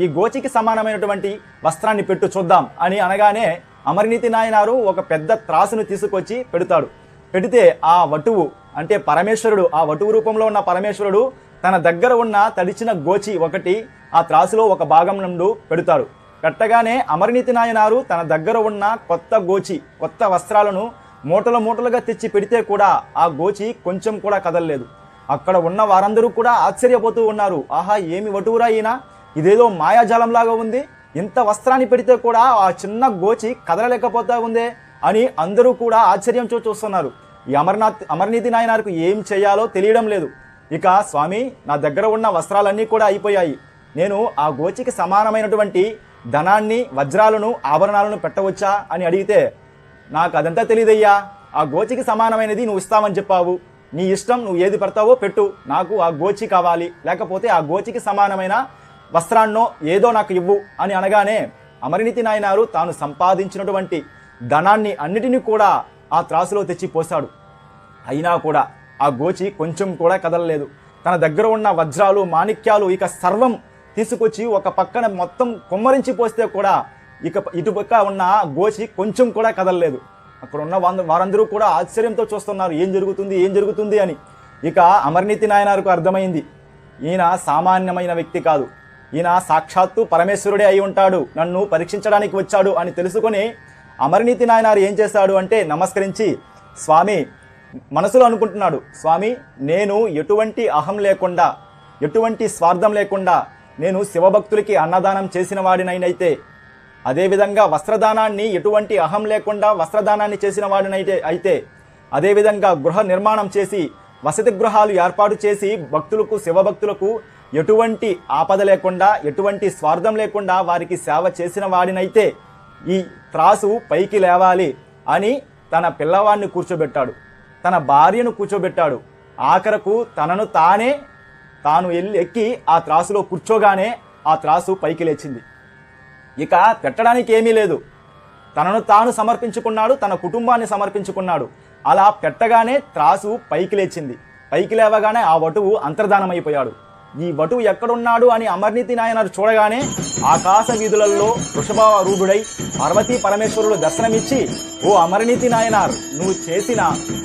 ఈ గోచికి సమానమైనటువంటి వస్త్రాన్ని పెట్టు చూద్దాం అని అనగానే అమరనీతి నాయనారు ఒక పెద్ద త్రాసును తీసుకొచ్చి పెడతాడు. పెడితే ఆ వటువు అంటే పరమేశ్వరుడు ఆ వటువు రూపంలో ఉన్న పరమేశ్వరుడు తన దగ్గర ఉన్న తడిచిన గోచి ఒకటి ఆ త్రాసులో ఒక భాగం నుండి పెడతాడు. పెట్టగానే అమరనీతి నాయనారు తన దగ్గర ఉన్న కొత్త గోచి కొత్త వస్త్రాలను మూటలు మూటలుగా తెచ్చి పెడితే కూడా ఆ గోచి కొంచెం కూడా కదలలేదు. అక్కడ ఉన్న వారందరూ కూడా ఆశ్చర్యపోతూ ఉన్నారు. ఆహా ఏమి వటువురా ఈయన? ఇదేదో మాయాజాలంలాగా ఉంది. ఇంత వస్త్రాన్ని పెడితే కూడా ఆ చిన్న గోచి కదలలేకపోతా ఉందే అని అందరూ కూడా ఆశ్చర్యం చూ చూస్తున్నారు. ఈ అమర్నాథ్ అమర్నీతి నాయనార్కు ఏం చేయాలో తెలియడం లేదు. ఇక స్వామి నా దగ్గర ఉన్న వస్త్రాలన్నీ కూడా అయిపోయాయి. నేను ఆ గోచికి సమానమైనటువంటి ధనాన్ని వజ్రాలను ఆభరణాలను పెట్టవచ్చా అని అడిగితే నాకు అదంతా తెలియదయ్యా ఆ గోచికి సమానమైనది నువ్వు ఇస్తావని చెప్పావు. నీ ఇష్టం నువ్వు ఏది పెడతావో పెట్టు. నాకు ఆ గోచి కావాలి. లేకపోతే ఆ గోచికి సమానమైన వస్త్రాన్నో ఏదో నాకు ఇవ్వు అని అనగానే అమరినీతి నాయనారు తాను సంపాదించినటువంటి ధనాన్ని అన్నిటినీ కూడా ఆ త్రాసులో తెచ్చి పోశాడు. అయినా కూడా ఆ గోచి కొంచెం కూడా కదలలేదు. తన దగ్గర ఉన్న వజ్రాలు మాణిక్యాలు ఇక సర్వం తీసుకొచ్చి ఒక పక్కన మొత్తం కొమ్మరించి పోస్తే కూడా ఇక ఇటుపక్క ఉన్న గోచి కొంచెం కూడా కదలలేదు. అక్కడ ఉన్న వారందరూ కూడా ఆశ్చర్యంతో చూస్తున్నారు. ఏం జరుగుతుంది? ఏం జరుగుతుంది? అని. ఇక అమర్నీతి నాయనారుకు అర్థమైంది. ఈయన సామాన్యమైన వ్యక్తి కాదు. ఈయన సాక్షాత్తు పరమేశ్వరుడే అయి ఉంటాడు నన్ను పరీక్షించడానికి వచ్చాడు అని తెలుసుకొని అమరనీతి నాయనారు ఏం చేశాడు అంటే నమస్కరించి స్వామి మనసులో అనుకుంటున్నాడు స్వామి నేను ఎటువంటి అహం లేకుండా ఎటువంటి స్వార్థం లేకుండా నేను శివభక్తులకి అన్నదానం చేసిన వాడినైనైతే అదేవిధంగా వస్త్రదానాన్ని ఎటువంటి అహం లేకుండా వస్త్రదానాన్ని చేసిన వాడినైతే అయితే అదేవిధంగా గృహ నిర్మాణం చేసి వసతి గృహాలు ఏర్పాటు చేసి భక్తులకు శివభక్తులకు ఎటువంటి ఆపద లేకుండా ఎటువంటి స్వార్థం లేకుండా వారికి సేవ చేసిన వాడినైతే ఈ త్రాసు పైకి లేవాలి అని తన పిల్లవాడిని కూర్చోబెట్టాడు. తన భార్యను కూర్చోబెట్టాడు. ఆఖరకు తనను తానే తాను వెళ్ళి ఎక్కి ఆ త్రాసులో కూర్చోగానే ఆ త్రాసు పైకి లేచింది. ఇక పెట్టడానికి ఏమీ లేదు. తనను తాను సమర్పించుకున్నాడు తన కుటుంబాన్ని సమర్పించుకున్నాడు. అలా పెట్టగానే త్రాసు పైకి లేచింది. పైకి లేవగానే ఆ వటువు అంతర్ధానమైపోయాడు. ఈ వటువు ఎక్కడున్నాడు అని అమర్నీతి నాయనారు చూడగానే ఆకాశ వీధులలో వృషభారూఢుడై పార్వతీ పరమేశ్వరుడు దర్శనమిచ్చి ఓ అమరనీతి నాయనార్ నువ్వు చేసిన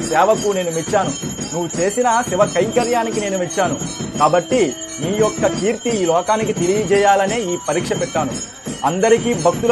సేవకు నేను మెచ్చాను. నువ్వు చేసిన శివ కైంకర్యానికి నేను మెచ్చాను. కాబట్టి నీ యొక్క కీర్తి ఈ లోకానికి తెలియజేయాలనే ఈ పరీక్ష పెట్టాను. అందరికీ భక్తుల